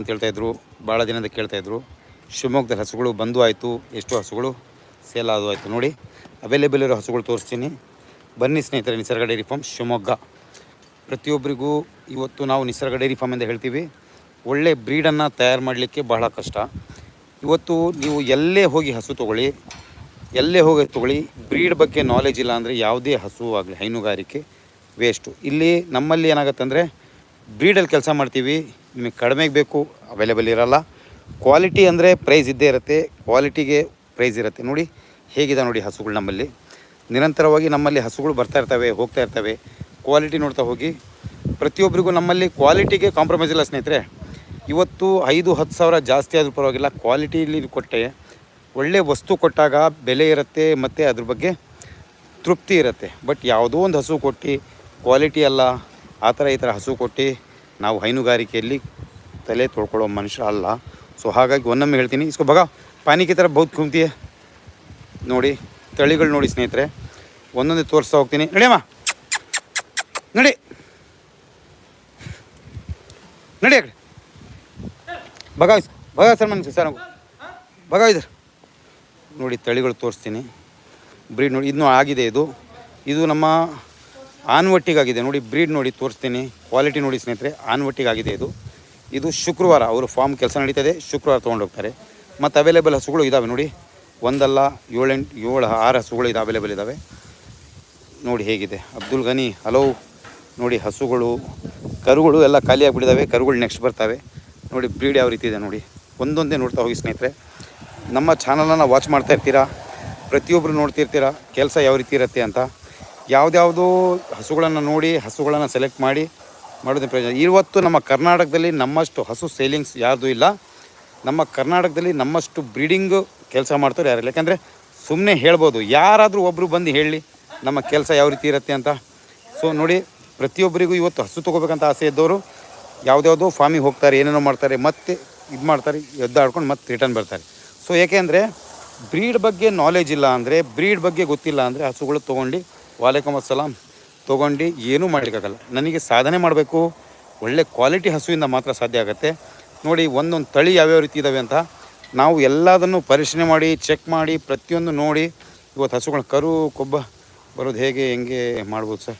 ಅಂತ ಹೇಳ್ತಾಯಿದ್ರು ಭಾಳ ದಿನದ ಕೇಳ್ತಾಯಿದ್ರು ಶಿವಮೊಗ್ಗದಲ್ಲಿ ಹಸುಗಳು ಬಂದು ಆಯಿತು. ಎಷ್ಟು ಹಸುಗಳು ಸೇಲ್ ಆದವು ಆಯಿತು. ನೋಡಿ ಅವೈಲೇಬಲ್ ಇರೋ ಹಸುಗಳು ತೋರಿಸ್ತೀನಿ. ಬನ್ನಿ ಸ್ನೇಹಿತರೆ, ನಿಸರ್ಗ ಡೈರಿ ಫಾರ್ಮ್ ಶಿವಮೊಗ್ಗ. ಪ್ರತಿಯೊಬ್ಬರಿಗೂ ಇವತ್ತು ನಾವು ನಿಸರ್ಗ ಡೈರಿ ಫಾರ್ಮ್ ಅಂತ ಹೇಳ್ತೀವಿ. ಒಳ್ಳೆ ಬ್ರೀಡನ್ನು ತಯಾರು ಮಾಡಲಿಕ್ಕೆ ಬಹಳ ಕಷ್ಟ. ಇವತ್ತು ನೀವು ಎಲ್ಲೇ ಹೋಗಿ ಹಸು ತೊಗೊಳ್ಳಿ, ಎಲ್ಲೇ ಹೋಗಿ ತೊಗೊಳ್ಳಿ ಬ್ರೀಡ್ ಬಗ್ಗೆ ನಾಲೆಜ್ ಇಲ್ಲ ಅಂದರೆ ಯಾವುದೇ ಹಸು ಆಗಲಿ, ಹೈನುಗಾರಿಕೆ ವೇಸ್ಟು ಇಲ್ಲಿ ನಮ್ಮಲ್ಲಿ ಏನಾಗುತ್ತೆ ಅಂದರೆ ಬ್ರೀಡಲ್ಲಿ ಕೆಲಸ ಮಾಡ್ತೀವಿ. ನಿಮಗೆ ಕಡಿಮೆಗೆ ಬೇಕು ಅವೈಲೇಬಲ್ ಇರಲ್ಲ. ಕ್ವಾಲಿಟಿ ಅಂದರೆ ಪ್ರೈಸ್ ಇದ್ದೇ ಇರುತ್ತೆ ಕ್ವಾಲಿಟಿಗೆ ಪ್ರೈಸ್ ಇರುತ್ತೆ. ನೋಡಿ, ಹೇಗಿದೆ ನೋಡಿ ಹಸುಗಳು ನಮ್ಮಲ್ಲಿ. ನಿರಂತರವಾಗಿ ನಮ್ಮಲ್ಲಿ ಹಸುಗಳು ಬರ್ತಾ ಇರ್ತವೆ, ಹೋಗ್ತಾ ಇರ್ತವೆ. ಕ್ವಾಲಿಟಿ ನೋಡ್ತಾ ಹೋಗಿ. ಪ್ರತಿಯೊಬ್ಬರಿಗೂ ನಮ್ಮಲ್ಲಿ ಕ್ವಾಲಿಟಿಗೆ ಕಾಂಪ್ರಮೈಸ್ ಇಲ್ಲ ಸ್ನೇಹಿತರೆ. ಇವತ್ತು ಐದು, ಹತ್ತು ಸಾವಿರ ಜಾಸ್ತಿ ಆದರೂ ಪರವಾಗಿಲ್ಲ ಕ್ವಾಲಿಟಿಲಿ ಕೊಟ್ಟೆ. ಒಳ್ಳೆ ವಸ್ತು ಕೊಟ್ಟಾಗ ಬೆಲೆ ಇರುತ್ತೆ ಮತ್ತು ಅದ್ರ ಬಗ್ಗೆ ತೃಪ್ತಿ ಇರುತ್ತೆ. ಬಟ್ ಯಾವುದೋ ಒಂದು ಹಸು ಕೊಟ್ಟು ಕ್ವಾಲಿಟಿ ಅಲ್ಲ, ಆ ಥರ ಈ ಥರ ಹಸು ಕೊಟ್ಟು ನಾವು ಹೈನುಗಾರಿಕೆಯಲ್ಲಿ ತಲೆ ತೊಳ್ಕೊಳ್ಳೋ ಮನುಷ್ಯ ಅಲ್ಲ. ಸೊ ಹಾಗಾಗಿ ಒಂದೊಮ್ಮೆ ಹೇಳ್ತೀನಿ. ಇಸ್ಕೊ ಬಗ ಪಾನಿಕೆ ಥರ ಬೌದ್ ಕುಂತೀಯ? ನೋಡಿ, ತಳಿಗಳು ನೋಡಿ ಸ್ನೇಹಿತರೆ. ಒಂದೊಂದೇ ತೋರಿಸ್ತಾ ಹೋಗ್ತೀನಿ. ನಡಿಯಮ್ಮ. ನಡಿ. ನಡಿ ಕಡೆ ಬಗ ಬಗ ಸರ್ ಮನ್ಸಿ ಸರ್ ಬಗ ಇದ್ರ. ನೋಡಿ, ತಳಿಗಳು ತೋರಿಸ್ತೀನಿ. ಬ್ರೀಡ್ ನೋಡಿ ಇದನ್ನೂ ಆಗಿದೆ ಇದು. ಇದು ನಮ್ಮ ಆನ್ವಟ್ಟಿಗಾಗಿದೆ ನೋಡಿ ಬ್ರೀಡ್ ನೋಡಿ ತೋರಿಸ್ತೀನಿ. ಕ್ವಾಲಿಟಿ ನೋಡಿ ಸ್ನೇಹಿತರೆ ಆನ್ವಟ್ಟಿಗಾಗಿದೆ ಇದು. ಇದು ಶುಕ್ರವಾರ ಅವರು ಫಾರ್ಮ್ ಕೆಲಸ ನಡೀತದೆ. ಶುಕ್ರವಾರ ತೊಗೊಂಡೋಗ್ತಾರೆ ಮತ್ತು ಅವೈಲೇಬಲ್ ಹಸುಗಳು ಇದ್ದಾವೆ ನೋಡಿ. ಒಂದಲ್ಲ ಏಳೆಂಟು, ಏಳು, ಆರು ಹಸುಗಳು ಇದು ಅವೈಲೇಬಲ್ ಇದ್ದಾವೆ ನೋಡಿ ಹೇಗಿದೆ. ಅಬ್ದುಲ್ ಗನಿ ಹಲೋ ನೋಡಿ, ಹಸುಗಳು, ಕರುಗಳು ಎಲ್ಲ ಖಾಲಿ ಆಗಿಬಿಟ್ಟಿದ್ದಾವೆ ಕರುಗಳು ನೆಕ್ಸ್ಟ್ ಬರ್ತವೆ. ನೋಡಿ ಬ್ರೀಡ್ ಯಾವ ರೀತಿ ಇದೆ ನೋಡಿ. ಒಂದೊಂದೇ ನೋಡ್ತಾ ಹೋಗಿ ಸ್ನೇಹಿತರೆ. ನಮ್ಮ ಚಾನಲನ್ನು ವಾಚ್ ಮಾಡ್ತಾ ಇರ್ತೀರಾ? ಪ್ರತಿಯೊಬ್ಬರು ನೋಡ್ತಿರ್ತೀರಾ? ಕೆಲಸ ಯಾವ ರೀತಿ ಇರುತ್ತೆ ಅಂತ? ಯಾವುದ್ಯಾವುದೋ ಹಸುಗಳನ್ನು ನೋಡಿ, ಹಸುಗಳನ್ನು ಸೆಲೆಕ್ಟ್ ಮಾಡಿ ಮಾಡೋದು ಪ್ರಯೋಜನ. ಇವತ್ತು ನಮ್ಮ ಕರ್ನಾಟಕದಲ್ಲಿ ನಮ್ಮಷ್ಟು ಹಸು ಸೇಲಿಂಗ್ಸ್ ಯಾರ್ದು ಇಲ್ಲ. ನಮ್ಮ ಕರ್ನಾಟಕದಲ್ಲಿ ನಮ್ಮಷ್ಟು ಬ್ರೀಡಿಂಗು ಕೆಲಸ ಮಾಡ್ತಾರೆ ಯಾರಿಲ್ಲ ಯಾಕಂದರೆ ಸುಮ್ಮನೆ ಹೇಳ್ಬೋದು, ಯಾರಾದರೂ ಒಬ್ಬರು ಬಂದು ಹೇಳಿ ನಮ್ಮ ಕೆಲಸ ಯಾವ ರೀತಿ ಇರುತ್ತೆ ಅಂತ. ಸೊ ನೋಡಿ, ಪ್ರತಿಯೊಬ್ಬರಿಗೂ ಇವತ್ತು ಹಸು ತೊಗೋಬೇಕಂತ ಆಸೆ ಇದ್ದವರು ಯಾವುದ್ಯಾವುದೋ ಫಾರ್ಮಿಗೆ ಹೋಗ್ತಾರೆ, ಏನೇನೋ ಮಾಡ್ತಾರೆ, ಮತ್ತೆ ಇದು ಮಾಡ್ತಾರೆ, ಎದ್ದಾಡ್ಕೊಂಡು ಮತ್ತೆ ರಿಟರ್ನ್ ಬರ್ತಾರೆ. ಸೊ ಏಕೆಂದರೆ ಬ್ರೀಡ್ ಬಗ್ಗೆ ನಾಲೆಜ್ ಇಲ್ಲ ಅಂದರೆ ಬ್ರೀಡ್ ಬಗ್ಗೆ ಗೊತ್ತಿಲ್ಲ ಅಂದರೆ ಹಸುಗಳು ತೊಗೊಂಡು ವಾಲೇಕಮ್ ಅಸ್ಸಲಾಂ. ತೊಗೊಂಡು ಏನೂ ಮಾಡಲಿಕ್ಕಾಗಲ್ಲ. ನನಗೆ ಸಾಧನೆ ಮಾಡಬೇಕು. ಒಳ್ಳೆ ಕ್ವಾಲಿಟಿ ಹಸುವಿಂದ ಮಾತ್ರ ಸಾಧ್ಯ ಆಗುತ್ತೆ. ನೋಡಿ, ಒಂದೊಂದು ತಳಿ ಯಾವ್ಯಾವ ರೀತಿ ಇದ್ದಾವೆ ಅಂತ ನಾವು ಎಲ್ಲದನ್ನು ಪರಿಶೀಲನೆ ಮಾಡಿ, ಚೆಕ್ ಮಾಡಿ, ಪ್ರತಿಯೊಂದು ನೋಡಿ. ಇವತ್ತು ಹಸುಗಳ ಕರು, ಕೊಬ್ಬ ಬರೋದು ಹೇಗೆ, ಹೆಂಗೆ ಮಾಡ್ಬೋದು ಸರ್?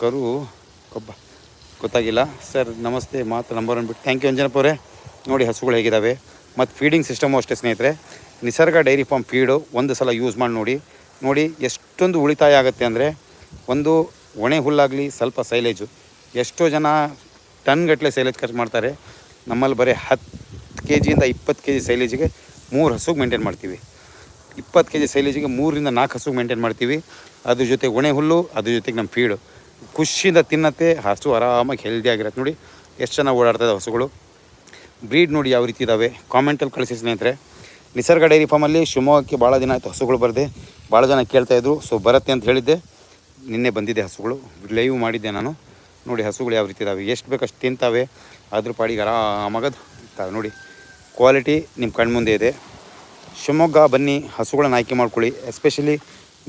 ಕರು, ಕೊಬ್ಬ. ಗೊತ್ತಾಗಿಲ್ಲ. ಸರ್, ನಮಸ್ತೆ. ಮಾತು ನಂಬರ್ ಒನ್ ಬಿಟ್ಟು. ಥ್ಯಾಂಕ್ ಯು ಅಂಜನಪ್ಪ ನೋಡಿ, ಹಸುಗಳು ಹೇಗಿದ್ದಾವೆ ಮತ್ತು ಫೀಡಿಂಗ್ ಸಿಸ್ಟಮು ಅಷ್ಟೇ ಸ್ನೇಹಿತರೆ. ನಿಸರ್ಗ ಡೈರಿ ಫಾರ್ಮ್ ಫೀಡು ಒಂದು ಸಲ ಯೂಸ್ ಮಾಡಿ ನೋಡಿ. ನೋಡಿ ಎಷ್ಟೊಂದು ಉಳಿತಾಯ ಆಗುತ್ತೆ ಅಂದರೆ ಒಂದು ಒಣೆ ಹುಲ್ಲಾಗಲಿ ಸ್ವಲ್ಪ ಸೈಲೇಜು. ಎಷ್ಟೋ ಜನ ಟನ್ಗಟ್ಟಲೆ ಸೈಲೇಜ್ ಖರ್ಚು ಮಾಡ್ತಾರೆ. ನಮ್ಮಲ್ಲಿ ಬರೀ ಹತ್ತು ಕೆ ಜಿಯಿಂದ ಇಪ್ಪತ್ತು ಕೆ ಜಿ ಸೈಲೇಜಿಗೆ ಮೂರು ಹಸುಗೆ ಮೇಂಟೈನ್ ಮಾಡ್ತೀವಿ. ಇಪ್ಪತ್ತು ಕೆ ಜಿ ಸೈಲೇಜಿಗೆ ಮೂರರಿಂದ ನಾಲ್ಕು ಹಸುಗೆ ಮೇಂಟೈನ್ ಮಾಡ್ತೀವಿ. ಅದ್ರ ಜೊತೆ ಒಣೆ ಹುಲ್ಲು, ಅದ್ರ ಜೊತೆಗೆ ನಮ್ಮ ಫೀಡು. ಖುಷಿಯಿಂದ ತಿನ್ನತ್ತೆ, ಹಸು ಆರಾಮಾಗಿ ಹೆಲ್ದಿ ಆಗಿರತ್ತೆ ನೋಡಿ. ಎಷ್ಟು ಚೆನ್ನಾಗಿ ಓಡಾಡ್ತದೆ ಹಸುಗಳು. ಬ್ರೀಡ್ ನೋಡಿ ಯಾವ ರೀತಿ ಇದ್ದಾವೆ ಕಾಮೆಂಟಲ್ಲಿ ಕಳಿಸಿ ಸ್ನೇಹಿತರೆ. ನಿಸರ್ಗ ಡೈರಿ ಫಾರ್ಮಲ್ಲಿ ಶಿವಮೊಗ್ಗಕ್ಕೆ ಭಾಳ ದಿನ ಆಯಿತು ಹಸುಗಳು ಬರದೆ. ಭಾಳ ಜನ ಕೇಳ್ತಾಯಿದ್ರು ಸೊ ಬರುತ್ತೆ ಅಂತ ಹೇಳಿದ್ದೆ. ನಿನ್ನೆ ಬಂದಿದೆ ಹಸುಗಳು. ಲೈವ್ ಮಾಡಿದ್ದೆ ನಾನು. ನೋಡಿ ಹಸುಗಳು ಯಾವ ರೀತಿ ಇದಾವೆ. ಎಷ್ಟು ಬೇಕಷ್ಟು ತಿಂತಾವೆ. ಅದ್ರ ಪಾಡಿಗೆ ಆರಾಮಾಗದು ಇರ್ತಾವೆ. ನೋಡಿ ಕ್ವಾಲಿಟಿ ನಿಮ್ಮ ಕಣ್ಮುಂದೆ ಇದೆ. ಶಿವಮೊಗ್ಗ ಬನ್ನಿ, ಹಸುಗಳನ್ನು ಆಯ್ಕೆ ಮಾಡ್ಕೊಳ್ಳಿ. ಎಸ್ಪೆಷಲಿ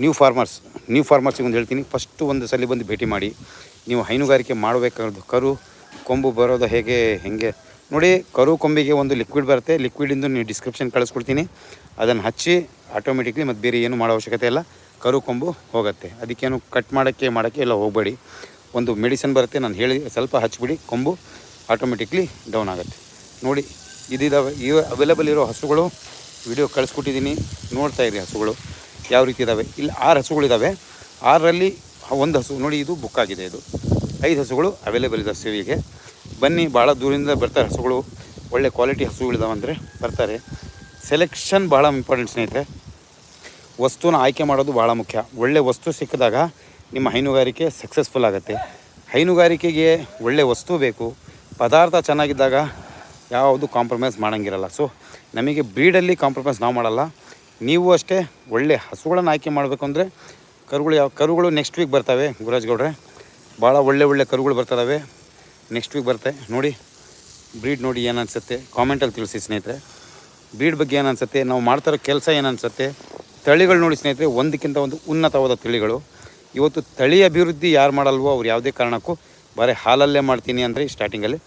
ನ್ಯೂ ಫಾರ್ಮರ್ಸ್ ನ್ಯೂ ಫಾರ್ಮರ್ಸಿಗೆ ಒಂದು ಹೇಳ್ತೀನಿ. ಫಸ್ಟು ಒಂದು ಸಲ ಬಂದು ಭೇಟಿ ಮಾಡಿ. ನೀವು ಹೈನುಗಾರಿಕೆ ಮಾಡಬೇಕಾದ ಕರು, ಕೊಂಬು ಬರೋದು ಹೇಗೆ ಹೇಗೆ? ನೋಡಿ, ಕರು, ಕೊಂಬಿಗೆ ಒಂದು ಲಿಕ್ವಿಡ್ ಬರುತ್ತೆ. ಲಿಕ್ವಿಡಿಂದು ನೀವು ಡಿಸ್ಕ್ರಿಪ್ಷನ್ ಕಳಿಸ್ಕೊಡ್ತೀನಿ. ಅದನ್ನು ಹಚ್ಚಿ ಆಟೋಮೆಟಿಕ್ಲಿ ಮತ್ತು ಬೇರೆ ಏನು ಮಾಡೋ ಅವಶ್ಯಕತೆ ಇಲ್ಲ. ಕರು, ಕೊಂಬು ಹೋಗುತ್ತೆ. ಅದಕ್ಕೇನು ಕಟ್ ಮಾಡೋಕ್ಕೆ ಮಾಡೋಕ್ಕೆ ಎಲ್ಲ ಹೋಗಬೇಡಿ. ಒಂದು ಮೆಡಿಸಿನ್ ಬರುತ್ತೆ, ನಾನು ಹೇಳಿ ಸ್ವಲ್ಪ ಹಚ್ಬಿಡಿ. ಕೊಂಬು ಆಟೋಮೆಟಿಕ್ಲಿ ಡೌನ್ ಆಗುತ್ತೆ. ನೋಡಿ ಇದಿದಾವೆ ಇವ ಅವೈಲೇಬಲ್ ಇರೋ ಹಸುಗಳು ವಿಡಿಯೋ ಕಳಿಸ್ಕೊಟ್ಟಿದ್ದೀನಿ. ನೋಡ್ತಾ ಇರಿ ಹಸುಗಳು ಯಾವ ರೀತಿ ಇದ್ದಾವೆ ಇಲ್ಲಿ ಆರು ಹಸುಗಳಿದ್ದಾವೆ ಆರರಲ್ಲಿ ಒಂದು ಹಸು, ನೋಡಿ ಇದು ಬುಕ್ ಆಗಿದೆ ಇದು. ಐದು ಹಸುಗಳು ಅವೈಲೇಬಲ್ ಇದೆ ಸೇವಿಗೆ ಬನ್ನಿ, ಭಾಳ ದೂರದಿಂದ ಬರ್ತಾರೆ ಹಸುಗಳು. ಒಳ್ಳೆ ಕ್ವಾಲಿಟಿ ಹಸುಗಳಿದ್ದಾವೆ ಅಂದರೆ ಬರ್ತಾರೆ. ಸೆಲೆಕ್ಷನ್ ಭಾಳ ಇಂಪಾರ್ಟೆಂಟ್ ಸ್ನೇಹಿತರೆ. ವಸ್ತುನ ಆಯ್ಕೆ ಮಾಡೋದು ಭಾಳ ಮುಖ್ಯ. ಒಳ್ಳೆ ವಸ್ತು ಸಿಕ್ಕಿದಾಗ ನಿಮ್ಮ ಹೈನುಗಾರಿಕೆ ಸಕ್ಸಸ್ಫುಲ್ ಆಗುತ್ತೆ. ಹೈನುಗಾರಿಕೆಗೆ ಒಳ್ಳೆ ವಸ್ತು ಬೇಕು. ಪದಾರ್ಥ ಚೆನ್ನಾಗಿದ್ದಾಗ ಯಾವುದು ಕಾಂಪ್ರಮೈಸ್ ಮಾಡೋಂಗಿರಲ್ಲ. ಸೊ ನಮಗೆ ಬ್ರೀಡಲ್ಲಿ ಕಾಂಪ್ರಮೈಸ್ ನಾವು ಮಾಡಲ್ಲ. ನೀವು ಅಷ್ಟೇ ಒಳ್ಳೆ ಹಸುಗಳನ್ನು ಆಯ್ಕೆ ಮಾಡಬೇಕು ಅಂದರೆ ಕರುಗಳು ಯಾವ, ಕರುಗಳು ನೆಕ್ಸ್ಟ್ ವೀಕ್ ಬರ್ತವೆ ಗೌಡ್ರೆ. ಭಾಳ ಒಳ್ಳೆ ಒಳ್ಳೆ ಕರುಗಳು ಬರ್ತದವೆ. ನೆಕ್ಸ್ಟ್ ವೀಕ್ ಬರ್ತವೆ ನೋಡಿ ಬ್ರೀಡ್ ನೋಡಿ ಏನು ಅನಿಸುತ್ತೆ? ಕಾಮೆಂಟಲ್ಲಿ ತಿಳಿಸಿ ಸ್ನೇಹಿತರೆ. ಬ್ರೀಡ್ ಬಗ್ಗೆ ಏನು ಅನಿಸುತ್ತೆ? ನಾವು ಮಾಡ್ತಾರೋ ಕೆಲಸ ಏನು ಅನಿಸುತ್ತೆ? ತಳಿಗಳು ನೋಡಿ ಸ್ನೇಹಿತರೆ, ಒಂದಕ್ಕಿಂತ ಒಂದು ಉನ್ನತವಾದ ತಳಿಗಳು. ಇವತ್ತು ತಳಿ ಅಭಿವೃದ್ಧಿ ಯಾರು ಮಾಡಲ್ವೋ ಅವ್ರು ಯಾವುದೇ ಕಾರಣಕ್ಕೂ ಬರೀ ಹಾಲಲ್ಲೇ ಮಾಡ್ತೀನಿ ಅಂದರೆ ಸ್ಟಾರ್ಟಿಂಗಲ್ಲಿ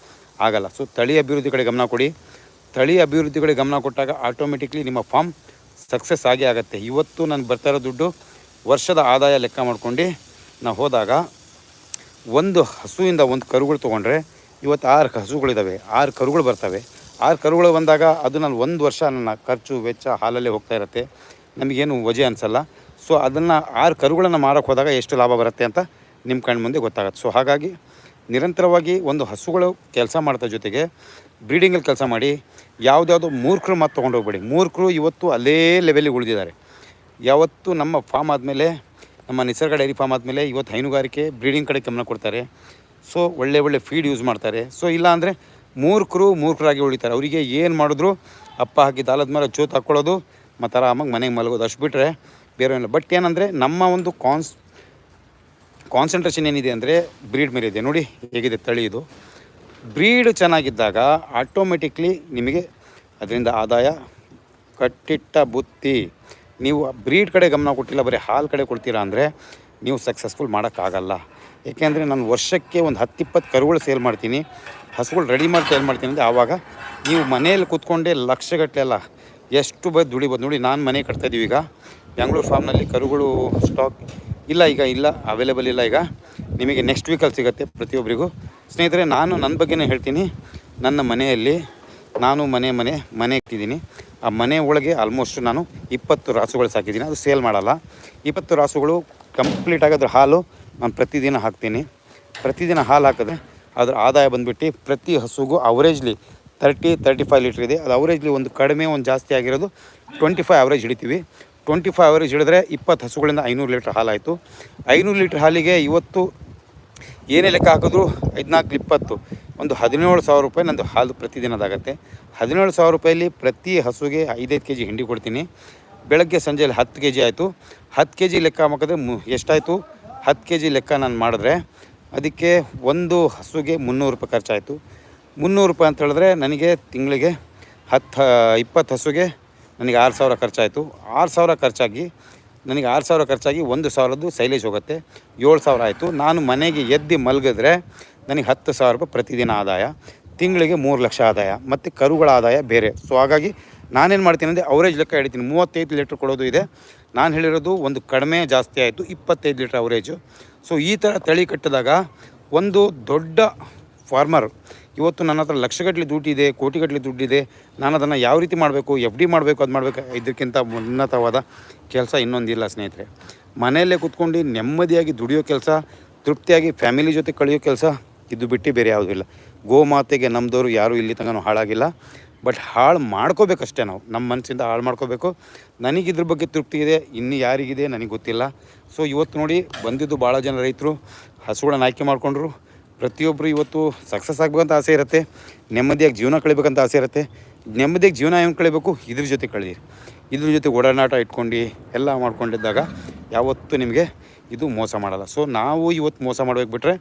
ಆಗಲ್ಲ. ಸೊ ತಳಿ ಅಭಿವೃದ್ಧಿ ಕಡೆ ಗಮನ ಕೊಡಿ. ತಳಿ ಅಭಿವೃದ್ಧಿ ಕಡೆ ಗಮನ ಕೊಟ್ಟಾಗ ಆಟೋಮೆಟಿಕ್ಲಿ ನಿಮ್ಮ ಫಾರ್ಮ್ ಸಕ್ಸಸ್ ಆಗೇ ಆಗುತ್ತೆ. ಇವತ್ತು ನಾನು ಬರ್ತಾ ಇರೋ ದುಡ್ಡು ವರ್ಷದ ಆದಾಯ ಲೆಕ್ಕ ಮಾಡ್ಕೊಂಡು ನಾವು ಹೋದಾಗ ಒಂದು ಹಸುವಿಂದ ಒಂದು ಕರುಗಳು ತೊಗೊಂಡ್ರೆ ಇವತ್ತು ಆರು ಹಸುಗಳಿದ್ದಾವೆ ಆರು ಕರುಗಳು ಬರ್ತವೆ. ಆರು ಕರುಗಳು ಬಂದಾಗ ಅದು ನಾನು ಒಂದು ವರ್ಷ ನನ್ನ ಖರ್ಚು ವೆಚ್ಚ ಹಾಲಲ್ಲೇ ಹೋಗ್ತಾ ಇರುತ್ತೆ. ನಮಗೇನು ವಜೆ ಅನಿಸಲ್ಲ. ಸೊ ಅದನ್ನು ಆರು ಕರುಗಳನ್ನು ಮಾರೋಕ್ಕೆ ಹೋದಾಗ ಎಷ್ಟು ಲಾಭ ಬರುತ್ತೆ ಅಂತ ನಿಮ್ಮ ಕಣ್ಣು ಮುಂದೆ ಗೊತ್ತಾಗುತ್ತೆ. ಸೊ ಹಾಗಾಗಿ ನಿರಂತರವಾಗಿ ಒಂದು ಹಸುಗಳು ಕೆಲಸ ಮಾಡ್ತಾ ಜೊತೆಗೆ ಬ್ರೀಡಿಂಗಲ್ಲಿ ಕೆಲಸ ಮಾಡಿ ಯಾವುದ್ಯಾವುದೋ ಮೂರ್ಖರು ಮಾತು ತೊಗೊಂಡು ಹೋಗ್ಬೇಡಿ. ಮೂರ್ಖರು ಇವತ್ತು ಅಲ್ಲೇ ಲೆವೆಲಿಗೆ ಉಳಿದಿದ್ದಾರೆ. ಯಾವತ್ತು ನಮ್ಮ ಫಾರ್ಮ್ ಆದಮೇಲೆ, ನಮ್ಮ ನಿಸರ್ಗ ಡೈರಿ ಫಾರ್ಮ್ ಆದಮೇಲೆ ಇವತ್ತು ಹೈನುಗಾರಿಕೆ, ಬ್ರೀಡಿಂಗ್ ಕಡೆ ಗಮನ ಕೊಡ್ತಾರೆ. ಸೊ ಒಳ್ಳೆ ಒಳ್ಳೆ ಫೀಡ್ ಯೂಸ್ ಮಾಡ್ತಾರೆ. ಸೊ ಇಲ್ಲಾಂದರೆ ಮೂರ್ಖರು ಮೂರ್ಖರಾಗಿ ಉಳಿತಾರೆ. ಅವರಿಗೆ ಏನು ಮಾಡಿದ್ರು ಅಪ್ಪ ಹಾಕಿ ದಾಲದ ಮೇಲೆ ಜೋತು ಹಾಕ್ಕೊಳ್ಳೋದು ಮತ್ತು ಆರಾಮಾಗಿ ಮನೆಗೆ ಮಲಗೋದು. ಅಷ್ಟು ಬಿಟ್ಟರೆ ಬೇರೆ ಏನಿಲ್ಲ ಬಟ್ ಏನಂದರೆ ನಮ್ಮ ಒಂದು ಕಾನ್ಸ್ ಕಾನ್ಸಂಟ್ರೇಷನ್ ಏನಿದೆ ಅಂದರೆ ಬ್ರೀಡ್ ಮೇಲೆ ಇದೆ. ನೋಡಿ ಹೇಗಿದೆ ತಳಿ ಇದು. ಬ್ರೀಡ್ ಚೆನ್ನಾಗಿದ್ದಾಗ ಆಟೋಮೆಟಿಕ್ಲಿ ನಿಮಗೆ ಅದರಿಂದ ಆದಾಯ ಕಟ್ಟಿಟ್ಟ ಬುತ್ತಿ. ನೀವು ಬ್ರೀಡ್ ಕಡೆ ಗಮನ ಕೊಟ್ಟಿಲ್ಲ, ಬರೀ ಹಾಲು ಕಡೆ ಕೊಡ್ತೀರಾ ಅಂದರೆ ನೀವು ಸಕ್ಸಸ್ಫುಲ್ ಮಾಡೋಕ್ಕಾಗಲ್ಲ. ಏಕೆಂದರೆ ನಾನು ವರ್ಷಕ್ಕೆ ಒಂದು ಹತ್ತಿಪ್ಪತ್ತು ಕರುಗಳು ಸೇಲ್ ಮಾಡ್ತೀನಿ. ಹಸುಗಳು ರೆಡಿ ಮಾಡಿ ಸೇಲ್ ಮಾಡ್ತೀನಿ ಅಂದರೆ ಆವಾಗ ನೀವು ಮನೆಯಲ್ಲಿ ಕೂತ್ಕೊಂಡೇ ಲಕ್ಷಗಟ್ಟಲೆ ಅಲ್ಲ ಎಷ್ಟು ಬೈ ದುಡಿಬೋದು ನೋಡಿ, ನಾನು ಮನೆ ಕಟ್ತಾಯಿದ್ದೀವಿ ಈಗ. ಬೆಂಗಳೂರು ಫಾರ್ಮ್ನಲ್ಲಿ ಕರುಗಳು ಸ್ಟಾಕ್ ಇಲ್ಲ ಈಗ, ಇಲ್ಲ ಅವೈಲೇಬಲ್ ಇಲ್ಲ ಈಗ. ನಿಮಗೆ ನೆಕ್ಸ್ಟ್ ವೀಕಲ್ಲಿ ಸಿಗುತ್ತೆ ಪ್ರತಿಯೊಬ್ಬರಿಗೂ ಸ್ನೇಹಿತರೆ, ನಾನು ನನ್ನ ಬಗ್ಗೆನೇ ಹೇಳ್ತೀನಿ. ನನ್ನ ಮನೆಯಲ್ಲಿ ನಾನು ಮನೆ ಮನೆ ಮನೆ ಇಟ್ಟಿದ್ದೀನಿ. ಆ ಮನೆ ಒಳಗೆ ಆಲ್ಮೋಸ್ಟ್ ನಾನು ಇಪ್ಪತ್ತು ರಾಸುಗಳು ಸಾಕಿದ್ದೀನಿ. ಅದು ಸೇಲ್ ಮಾಡಲ್ಲ. ಇಪ್ಪತ್ತು ರಾಸುಗಳು ಕಂಪ್ಲೀಟ್ ಅದ್ರ ಹಾಲು ನಾನು ಪ್ರತಿದಿನ ಹಾಕ್ತೀನಿ. ಪ್ರತಿದಿನ ಹಾಲು ಹಾಕಿದ್ರೆ ಅದರ ಆದಾಯ ಬಂದುಬಿಟ್ಟು ಪ್ರತಿ ಹಸುಗೂ ಅವರೇಜ್ಲಿ ತರ್ಟಿ ತರ್ಟಿ ಫೈವ್ ಲೀಟ್ರ್ ಇದೆ. ಅದು ಅವರೇಜ್ಲಿ ಒಂದು ಕಡಿಮೆ, ಒಂದು ಜಾಸ್ತಿ ಆಗಿರೋದು. ಟ್ವೆಂಟಿ ಫೈವ್ ಅವರೇಜ್ ಹಿಡಿತೀವಿ. ಟ್ವೆಂಟಿ ಫೈವ್ ಅವರೇಜ್ ಹಿಡಿದ್ರೆ ಇಪ್ಪತ್ತು ಹಸುಗಳಿಂದ ಐನೂರು ಲೀಟ್ರ್ ಹಾಲಾಯಿತು. ಐನೂರು ಲೀಟ್ರ್ ಹಾಲಿಗೆ ಇವತ್ತು ಏನೇ ಲೆಕ್ಕ ಹಾಕಿದ್ರು ಐದುನಾಲ್ಕು, ಇಪ್ಪತ್ತು. ಒಂದು ಹದಿನೇಳು ಸಾವಿರ ರೂಪಾಯಿ ನಂದು ಹಾಲು ಪ್ರತಿದಿನದಾಗತ್ತೆ ಹದಿನೇಳು ಸಾವಿರ ರೂಪಾಯಲ್ಲಿ ಪ್ರತಿ ಹಸುಗೆ ಐದೈದು ಕೆ ಜಿ ಹಿಂಡಿ ಕೊಡ್ತೀನಿ. ಬೆಳಗ್ಗೆ ಸಂಜೆಯಲ್ಲಿ ಹತ್ತು ಕೆ ಜಿ ಆಯಿತು. ಹತ್ತು ಕೆ ಜಿ ಲೆಕ್ಕ ಹಾಕಿದ್ರೆ ಮು, ಎಷ್ಟಾಯಿತು? ಹತ್ತು ಕೆ ಜಿ ಲೆಕ್ಕ ನಾನು ಮಾಡಿದ್ರೆ ಅದಕ್ಕೆ ಒಂದು ಹಸುಗೆ ಮುನ್ನೂರು ರೂಪಾಯಿ ಖರ್ಚಾಯಿತು. ಮುನ್ನೂರು ರೂಪಾಯಿ ಅಂತ ಹೇಳಿದ್ರೆ ನನಗೆ ತಿಂಗಳಿಗೆ ಹತ್ತು ಇಪ್ಪತ್ತು ಹಸುಗೆ ನನಗೆ ಆರು ಸಾವಿರ ಖರ್ಚಾಯಿತು. ಆರು ಸಾವಿರ ಖರ್ಚಾಗಿ, ನನಗೆ ಆರು ಸಾವಿರ ಖರ್ಚಾಗಿ ಒಂದು ಸಾವಿರದ್ದು ಸೈಲೇಜ್ ಹೋಗುತ್ತೆ. ಏಳು ಸಾವಿರ ಆಯಿತು. ನಾನು ಮನೆಗೆ ಎದ್ದು ಮಲಗಿದ್ರೆ ನನಗೆ ಹತ್ತು ಸಾವಿರ ರೂಪಾಯಿ ಪ್ರತಿದಿನ ಆದಾಯ. ತಿಂಗಳಿಗೆ ಮೂರು ಲಕ್ಷ ಆದಾಯ. ಮತ್ತು ಕರುಗಳ ಆದಾಯ ಬೇರೆ. ಸೊ ಹಾಗಾಗಿ ನಾನೇನು ಮಾಡ್ತೀನಿ ಅಂದರೆ ಅವರೇಜ್ ಲೆಕ್ಕ ಹೇಳ್ತೀನಿ. ಮೂವತ್ತೈದು ಲೀಟ್ರ್ ಕೊಡೋದು ಇದೆ. ನಾನು ಹೇಳಿರೋದು ಒಂದು ಕಡಿಮೆ ಜಾಸ್ತಿ ಆಯಿತು. ಇಪ್ಪತ್ತೈದು ಲೀಟ್ರ್ ಅವರೇಜು. ಸೊ ಈ ಥರ ತಳಿ ಕಟ್ಟಿದಾಗ ಒಂದು ದೊಡ್ಡ ಫಾರ್ಮರ್ ಇವತ್ತು ನನ್ನ ಹತ್ರ ಲಕ್ಷಗಟ್ಟಲೆ ದುಡ್ಡಿದೆ, ಕೋಟಿಗಟ್ಟಲೆ ದುಡ್ಡಿದೆ. ನಾನು ಅದನ್ನು ಯಾವ ರೀತಿ ಮಾಡಬೇಕು, ಎಫ್ ಡಿ ಮಾಡಬೇಕು, ಅದು ಮಾಡಬೇಕು ಇದಕ್ಕಿಂತ ಉನ್ನತವಾದ ಕೆಲಸ ಇನ್ನೊಂದಿಲ್ಲ ಸ್ನೇಹಿತರೆ. ಮನೆಯಲ್ಲೇ ಕೂತ್ಕೊಂಡು ನೆಮ್ಮದಿಯಾಗಿ ದುಡಿಯೋ ಕೆಲಸ, ತೃಪ್ತಿಯಾಗಿ ಫ್ಯಾಮಿಲಿ ಜೊತೆ ಕಳೆಯೋ ಕೆಲಸ, ಇದು ಬಿಟ್ಟು ಬೇರೆ ಯಾವುದೂ ಇಲ್ಲ. ಗೋಮಾತೆಗೆ ನಮ್ಮದವರು ಯಾರೂ ಇಲ್ಲಿ ತನಕ ಹಾಳಾಗಿಲ್ಲ. ಬಟ್ ಹಾಳು ಮಾಡ್ಕೋಬೇಕಷ್ಟೇ ನಾವು. ನಮ್ಮ ಮನಸ್ಸಿಂದ ಹಾಳು ಮಾಡ್ಕೋಬೇಕು. ನನಗೆ ಇದ್ರ ಬಗ್ಗೆ ತೃಪ್ತಿ ಇದೆ, ಇನ್ನು ಯಾರಿಗಿದೆ ನನಗೆ ಗೊತ್ತಿಲ್ಲ. ಸೊ ಇವತ್ತು ನೋಡಿ ಬಂದಿದ್ದು ಭಾಳ ಜನ ರೈತರು, ಹಸುಗಳನ್ನ ಆಯ್ಕೆ ಮಾಡಿಕೊಂಡ್ರು. ಪ್ರತಿಯೊಬ್ಬರು ಇವತ್ತು ಸಕ್ಸಸ್ ಆಗಬೇಕಂತ ಆಸೆ ಇರುತ್ತೆ. ನೆಮ್ಮದಿಯಾಗಿ ಜೀವನ ಕಳಿಬೇಕಂತ ಆಸೆ ಇರುತ್ತೆ. ನೆಮ್ಮದಿಯಾಗಿ ಜೀವನ ಏನು ಕಳಿಬೇಕು? ಇದ್ರ ಜೊತೆ ಕಳೀರಿ. ಇದ್ರ ಜೊತೆ ಒಡನಾಟ ಇಟ್ಕೊಂಡು ಎಲ್ಲ ಮಾಡ್ಕೊಂಡಿದ್ದಾಗ ಯಾವತ್ತೂ ನಿಮಗೆ ಇದು ಮೋಸ ಮಾಡಲ್ಲ. ಸೊ ನಾವು ಇವತ್ತು ಮೋಸ ಮಾಡಬೇಕು ಬಿಟ್ಟರೆ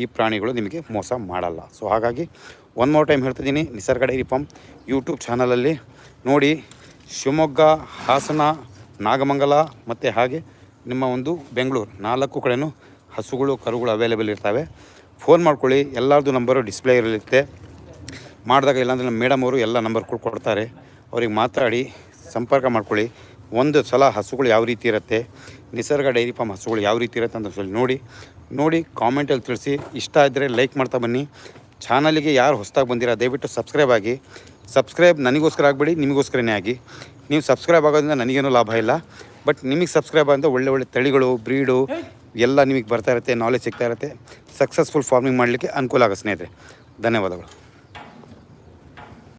ಈ ಪ್ರಾಣಿಗಳು ನಿಮಗೆ ಮೋಸ ಮಾಡಲ್ಲ. ಸೊ ಹಾಗಾಗಿ ಒನ್ ಮೋರ್ ಟೈಮ್ ಹೇಳ್ತಿದ್ದೀನಿ ನಿಸರ್ಗ ಡೈರಿ ಪಂಪ್ ಯೂಟ್ಯೂಬ್ ಚಾನಲಲ್ಲಿ ನೋಡಿ ಶಿವಮೊಗ್ಗ, ಹಾಸನ, ನಾಗಮಂಗಲ ಮತ್ತು ಹಾಗೆ ನಿಮ್ಮ ಒಂದು ಬೆಂಗಳೂರು ನಾಲ್ಕು ಕಡೆಯೂ ಹಸುಗಳು, ಕರುಗಳು ಅವೈಲೇಬಲ್ ಇರ್ತವೆ. ಫೋನ್ ಮಾಡ್ಕೊಳ್ಳಿ, ಎಲ್ಲರದು ನಂಬರು ಡಿಸ್ಪ್ಲೇ ಇರಲಿತ್ತೆ. ಮಾಡಿದಾಗ ಇಲ್ಲಾಂದರೆ ನಮ್ಮ ಮೇಡಮ್ ಅವರು ಎಲ್ಲ ನಂಬರ್ ಕೊಡ್ತಾರೆ. ಅವ್ರಿಗೆ ಮಾತಾಡಿ, ಸಂಪರ್ಕ ಮಾಡ್ಕೊಳ್ಳಿ. ಒಂದು ಸಲ ಹಸುಗಳು ಯಾವ ರೀತಿ ಇರುತ್ತೆ, ನಿಸರ್ಗ ಡೈರಿ ಫಾರ್ಮ್ ಹಸುಗಳು ಯಾವ ರೀತಿ ಇರುತ್ತೆ ಅಂತ ಸ್ವಲ್ಪ ನೋಡಿ. ನೋಡಿ ಕಾಮೆಂಟಲ್ಲಿ ತಿಳಿಸಿ. ಇಷ್ಟ ಆದರೆ ಲೈಕ್ ಮಾಡ್ತಾ ಬನ್ನಿ. ಚಾನಲಿಗೆ ಯಾರು ಹೊಸದಾಗಿ ಬಂದಿರೋ, ದಯವಿಟ್ಟು ಸಬ್ಸ್ಕ್ರೈಬ್ ಆಗಿ. ಸಬ್ಸ್ಕ್ರೈಬ್ ನನಗೋಸ್ಕರ ಆಗಬೇಡಿ, ನಿಮಗೋಸ್ಕರನೇ ಆಗಿ. ನೀವು ಸಬ್ಸ್ಕ್ರೈಬ್ ಆಗೋದ್ರಿಂದ ನನಗೇನೂ ಲಾಭ ಇಲ್ಲ. ಬಟ್ ನಿಮಗೆ ಸಬ್ಸ್ಕ್ರೈಬ್ ಅಂದರೆ ಒಳ್ಳೆ ಒಳ್ಳೆ ತಳಿಗಳು ಬ್ರೀಡು ಎಲ್ಲ ನಿಮಗೆ ಬರ್ತಾ ಇರುತ್ತೆ ನಾಲೆಜ್ ಸಿಗ್ತಾ ಇರುತ್ತೆ. ಸಕ್ಸಸ್ಫುಲ್ ಫಾರ್ಮಿಂಗ್ ಮಾಡಲಿಕ್ಕೆ ಅನುಕೂಲ ಆಗುತ್ತೆ ಸ್ನೇಹಿತರೆ. ಧನ್ಯವಾದಗಳು.